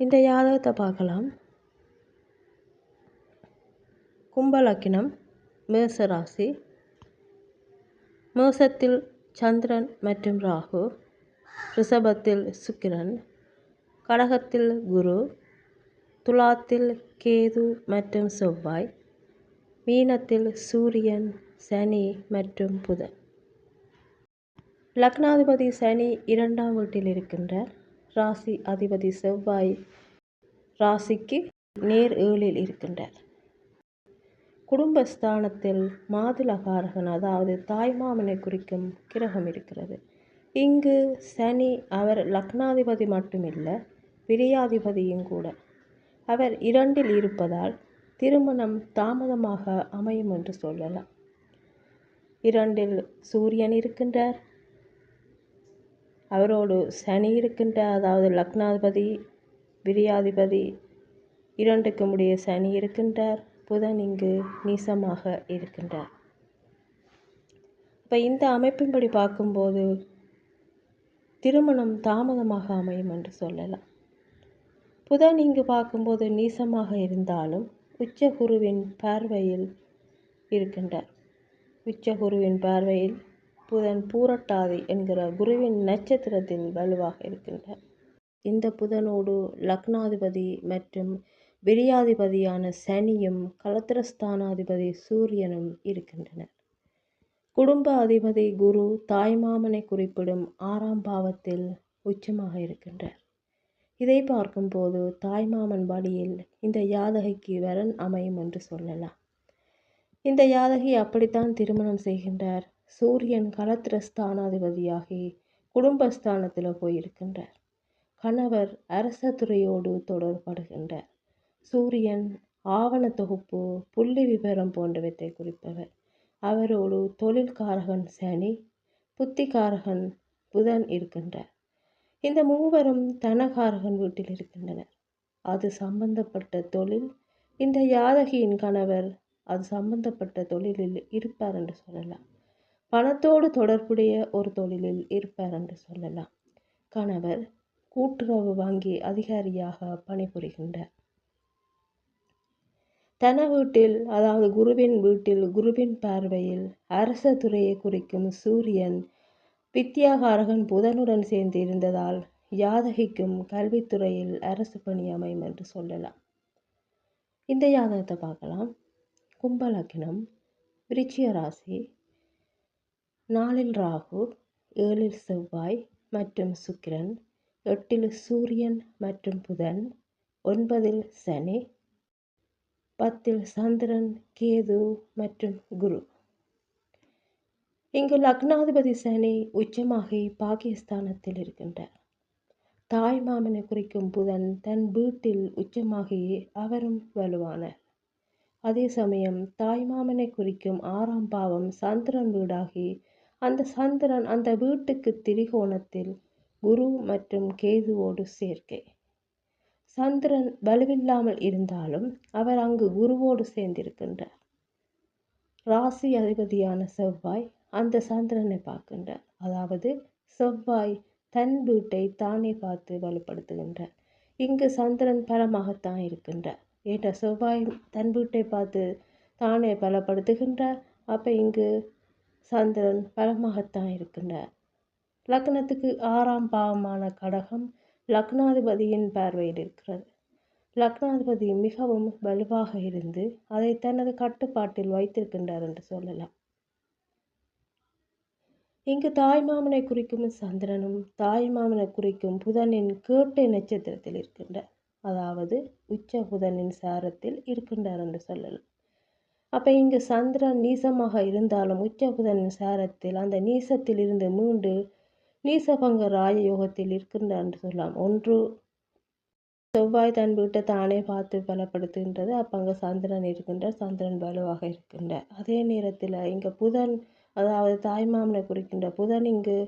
இந்த ஜாதகத்தை பார்க்கலாம். கும்பலக்கினம் மேச ராசி. மேசத்தில் சந்திரன் மற்றும் ராகு. ரிஷபத்தில் சுக்கிரன். கடகத்தில் குரு. துலாத்தில் கேது மற்றும் செவ்வாய். மீனத்தில் சூரியன் சனி மற்றும் புதன். லக்னாதிபதி சனி இரண்டாம் வீட்டில் இருக்கின்றார். ராசி அதிபதி செவ்வாய் ராசிக்கு நேர் ஏழில் இருக்கின்றார். குடும்பஸ்தானத்தில் மாதுளகாரகன் அதாவது தாய்மாமனை குறிக்கும் கிரகம் இருக்கிறது. இங்கு சனி அவர் லக்னாதிபதி மட்டுமில்லை பிரியாதிபதியும் கூட. அவர் இரண்டில் இருப்பதால் திருமணம் தாமதமாக அமையும் என்று சொல்லலாம். இரண்டில் சூரியன் இருக்கின்றார் அவரோடு சனி இருக்கின்றார் அதாவது லக்னாதிபதி விரியாதிபதி இரண்டுக்கும் உடைய சனி இருக்கின்றார். புதன் இங்கு நீசமாக இருக்கின்றார். இப்போ இந்த அமைப்பின்படி பார்க்கும்போது திருமணம் தாமதமாக அமையும் என்று சொல்லலாம். புதன் இங்கு பார்க்கும்போது நீசமாக இருந்தாலும் உச்சகுருவின் பார்வையில் இருக்கின்றார். உச்சகுருவின் பார்வையில் புதன் பூரட்டாதி என்கிற குருவின் நட்சத்திரத்தில் வலுவாக இருக்கின்றார். இந்த புதனோடு லக்னாதிபதி மற்றும் விரியாதிபதியான சனியும் கலத்திரஸ்தானாதிபதி சூரியனும் இருக்கின்றனர். குடும்ப அதிபதி குரு தாய்மாமனை குறிப்பிடும் ஆறாம் பாவத்தில் உச்சமாக இருக்கின்றார். இதை பார்க்கும்போது தாய்மாமன் வழியில் இந்த யாதகைக்கு வரன் அமையும் என்று சொல்லலாம். இந்த யாதகி அப்படித்தான் திருமணம் செய்கின்றார். சூரியன் கலத்திரஸ்தானாதிபதியாகி குடும்பஸ்தானத்தில் போயிருக்கின்றார். கணவர் அரச துறையோடு தொடர்படுகின்றார். சூரியன் ஆவண தொகுப்பு புள்ளி விவரம் போன்றவற்றை குறிப்பவர். அவரோடு தொழில்காரகன் சனி புத்திகாரகன் புதன் இருக்கின்றார். இந்த மூவரும் தனகாரகன் வீட்டில் இருக்கின்றனர். அது சம்பந்தப்பட்ட தொழில். இந்த யாதகியின் கணவர் அது சம்பந்தப்பட்ட தொழிலில் இருப்பார் என்று சொல்லலாம். பணத்தோடு தொடர்புடைய ஒரு தொழிலில் இருப்பார் என்று சொல்லலாம். கணவர் கூட்டுறவு வங்கி அதிகாரியாக பணிபுரிகின்றார். தன வீட்டில் அதாவது குருவின் வீட்டில் குருவின் பார்வையில் அரச துறையை குறிக்கும் சூரியன் வித்யாகாரகன் புதனுடன் சேர்ந்து இருந்ததால் யாதகிக்கும் கல்வித்துறையில் அரசு பணி அமையும் என்று சொல்லலாம். இந்த யாதகத்தை பார்க்கலாம். கும்பலக்கினம் விருச்சிய ராசி நாலில் ராகு ஏழில் செவ்வாய் மற்றும் சுக்கிரன் எட்டில் சூரியன் மற்றும் புதன் ஒன்பதில் சனி பத்தில் சந்திரன் கேது மற்றும் குரு. இங்கு லக்னாதிபதி சனி உச்சமாகி பாகிஸ்தானத்தில் இருக்கின்றார். தாய் மாமனை குறிக்கும் புதன் தன் வீட்டில் உச்சமாகி அவரும் வலுவானார். அதே சமயம் தாய் மாமனை குறிக்கும் ஆறாம் பாவம் சந்திரன் வீடாகி அந்த சந்திரன் அந்த வீட்டுக்கு திரிகோணத்தில் குரு மற்றும் கேதுவோடு சேர்க்கை. சந்திரன் வலுவில்லாமல் இருந்தாலும் அவர் அங்கு குருவோடு சேர்ந்திருக்கின்றார். ராசி அதிபதியான செவ்வாய் அந்த சந்திரனை பார்க்கின்றார். அதாவது செவ்வாய் தன் வீட்டை தானே பார்த்து வலுப்படுத்துகின்றார். இங்கு சந்திரன் பலமாகத்தான் இருக்கின்றார். ஏற்ற செவ்வாய் தன் வீட்டை பார்த்து தானே பலப்படுத்துகின்றார்? அப்போ இங்கு சந்திரன் பலமாகத்தான் இருக்கின்றார். லக்னத்துக்கு ஆறாம் பாவமான கடகம் லக்னாதிபதியின் பார்வையில் இருக்கிறது. லக்னாதிபதி மிகவும் வலுவாக இருந்து அதை தனது கட்டுப்பாட்டில் வைத்திருக்கின்றார் என்று சொல்லலாம். இங்கு தாய் மாமனை குறிக்கும் சந்திரனும் தாய்மாமனை குறிக்கும் புதனின் கேட்டை நட்சத்திரத்தில் இருக்கின்றார். அதாவது உச்ச புதனின் சாரத்தில் இருக்கின்றார் என்று சொல்லலாம். அப்போ இங்கு சந்திரன் நீசமாக இருந்தாலும் உச்சபுதனின் சாரத்தில் அந்த நீசத்தில் இருந்து மீண்டு நீசபங்க ராய யோகத்தில் இருக்கின்றார் என்று சொல்லலாம். ஒன்று செவ்வாய் தன் வீட்டை தானே பார்த்து பலப்படுத்துகின்றது. அப்போ அங்கே சந்திரன் இருக்கின்றார். சந்திரன் வலுவாக இருக்கின்றார். அதே நேரத்தில் இங்கே புதன் அதாவது தாய்மாமனை குறிக்கின்ற புதன் இங்கு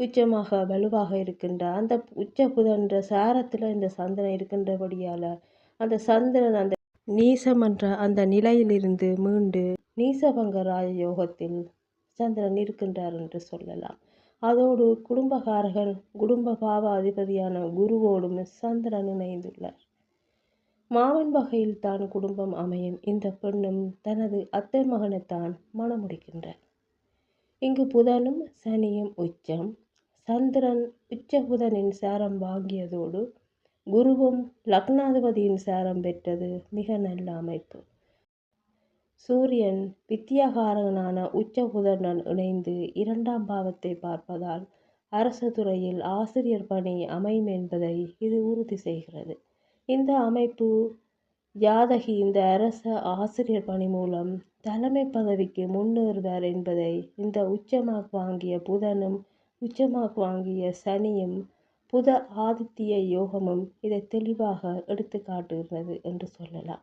உச்சமாக வலுவாக இருக்கின்ற அந்த உச்ச புதன்ற சாரத்தில் இந்த சந்திரன் இருக்கின்றபடியால் அந்த சந்திரன் அந்த நீசம் என்ற அந்த நிலையிலிருந்து மீண்டு நீசபங்க ராஜ யோகத்தில் சந்திரன் இருக்கின்றார் என்று சொல்லலாம். அதோடு குடும்பகாரகன் குடும்ப பாவ அதிபதியான குருவோடும் சந்திரன் இணைந்துள்ளார். மாமன் வகையில் தான் குடும்பம் அமையும். இந்த பெண்ணும் தனது அத்தை மகனைத்தான் மணமுடிக்கின்றார். இங்கு புதனும் சனியும் உச்சம். சந்திரன் உச்ச புதனின் சாரம் வாங்கியதோடு குருவும் லக்னாதிபதியின் சாரம் பெற்றது மிக நல்ல அமைப்பு. சூரியன் வித்தியாகாரகனான உச்ச புதனுடன் இணைந்து இரண்டாம் பாவத்தை பார்ப்பதால் அரசு துறையில் ஆசிரியர் பணி அமையும் என்பதை இது உறுதி செய்கிறது. இந்த அமைப்பு ஜாதகி இந்த அரச ஆசிரியர் பணி மூலம் தலைமை பதவிக்கு முன்னேறுவார் என்பதை இந்த உச்சமாக வாங்கிய புதனும் உச்சமாக வாங்கிய சனியும் புத ஆதித்ய யோகமும் இதை தெளிவாக எடுத்து காட்டுகிறது என்று சொல்லலாம்.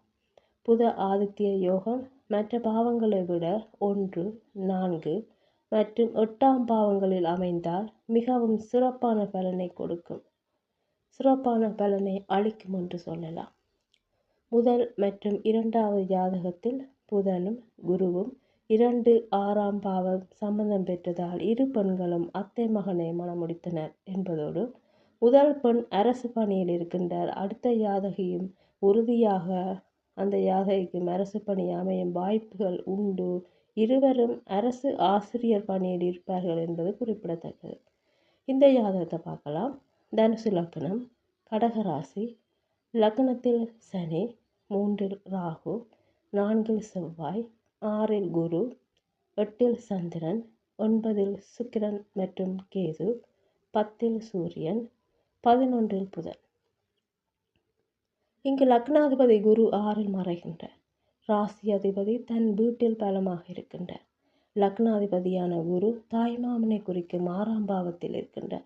புத ஆதித்ய யோகம் மற்ற பாவங்களை விட ஒன்று நான்கு மற்றும் எட்டாம் பாவங்களில் அமைந்தால் மிகவும் சிறப்பான பலனை கொடுக்கும். சிறப்பான பலனை அளிக்கும் என்று சொல்லலாம். முதல் மற்றும் இரண்டாவது ஜாதகத்தில் புதனும் குருவும் இரண்டு ஆறாம் பாவம் சம்பந்தம் பெற்றதால் இரு பெண்களும் அத்தை மகனை மணமுடித்தனர் என்பதோடு முதல் பெண் அரசு பணியில் இருக்கின்றார். அடுத்த யாதகியும் உறுதியாக அந்த யாதகிக்கும் அரசு பணி அமையும் வாய்ப்புகள் உண்டு. இருவரும் அரசு ஆசிரியர் பணியில் இருப்பார்கள் என்பது குறிப்பிடத்தக்கது. இந்த யாதகத்தை பார்க்கலாம். தனுசு லக்னம் கடகராசி லக்னத்தில் சனி மூன்றில் ராகு நான்கில் செவ்வாய் ஆறில் குரு எட்டில் சந்திரன் ஒன்பதில் சுக்கிரன் மற்றும் கேது பத்தில் சூரியன் பதினொன்றில் புதன். இங்கு லக்னாதிபதி குரு ஆறில் மறைகின்றார். ராசி அதிபதி தன் வீட்டில் பலமாக இருக்கின்றார். லக்னாதிபதியான குரு தாய்மாமனை குறிக்கும் ஆறாம் பாவத்தில் இருக்கின்றார்.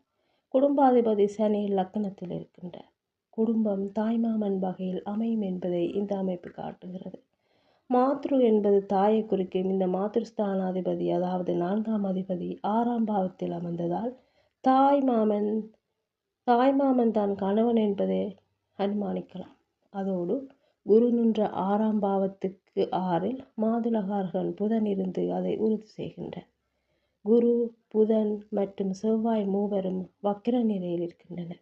குடும்பாதிபதி சனி லக்னத்தில் இருக்கின்றார். குடும்பம் தாய்மாமன் வகையில் அமையும் என்பதை இந்த அமைப்பு காட்டுகிறது. மாத்ரு என்பது தாயை குறிக்கும் இந்த மாத்ருஸ்தானாதிபதி அதாவது நான்காம் அதிபதி ஆறாம் பாவத்தில் அமர்ந்ததால் தாய் மாமன் தாய்மாமன் தான் கணவன் என்பதை அனுமானிக்கலாம். அதோடு குரு நின்ற ஆறாம் பாவத்துக்கு ஆறில் மாதுளகாரகன் புதன் இருந்து அதை உறுதி செய்கின்றன குரு புதன் மற்றும் செவ்வாய் மூவரும் வக்கிர நிலையில் இருக்கின்றனர்.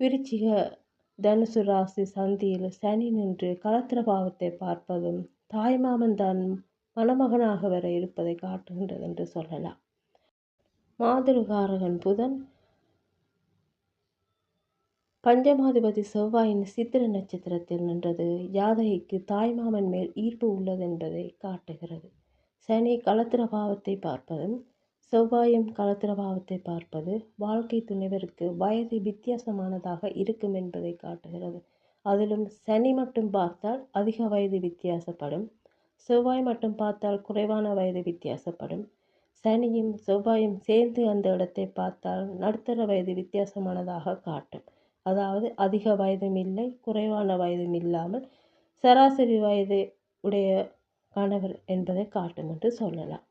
விருச்சிக தனுசு ராசி சந்தியில் சனி நின்று கலத்திர பாவத்தை பார்ப்பதும் தாய்மாமன் தான் மணமகனாக வர இருப்பதை காட்டுகின்றது என்று சொல்லலாம். மாதுளகாரகன் புதன் பஞ்சமாதிபதி செவ்வாயின் சித்திர நட்சத்திரத்தில் நின்றது. யாதகிக்கு தாய்மாமன் மேல் ஈர்ப்பு உள்ளது என்பதை காட்டுகிறது. சனி களத்திர பாவத்தை பார்ப்பதும் செவ்வாயும் களத்திர பாவத்தை பார்ப்பது வாழ்க்கை துணைவருக்கு வயது வித்தியாசமானதாக இருக்கும் என்பதை காட்டுகிறது. அதிலும் சனி மட்டும் பார்த்தால் அதிக வயது வித்தியாசப்படும். செவ்வாய் மட்டும் பார்த்தால் குறைவான வயது வித்தியாசப்படும். சனியும் செவ்வாயும் சேர்ந்து அந்த இடத்தை பார்த்தால் நடுத்தர வயது வித்தியாசமானதாக காட்டும். அதாவது அதிக வயதும் இல்லை குறைவான வயதும் இல்லாமல் சராசரி வயது உடைய கணவர் என்பதை காட்டும் என்று சொல்லலாம்.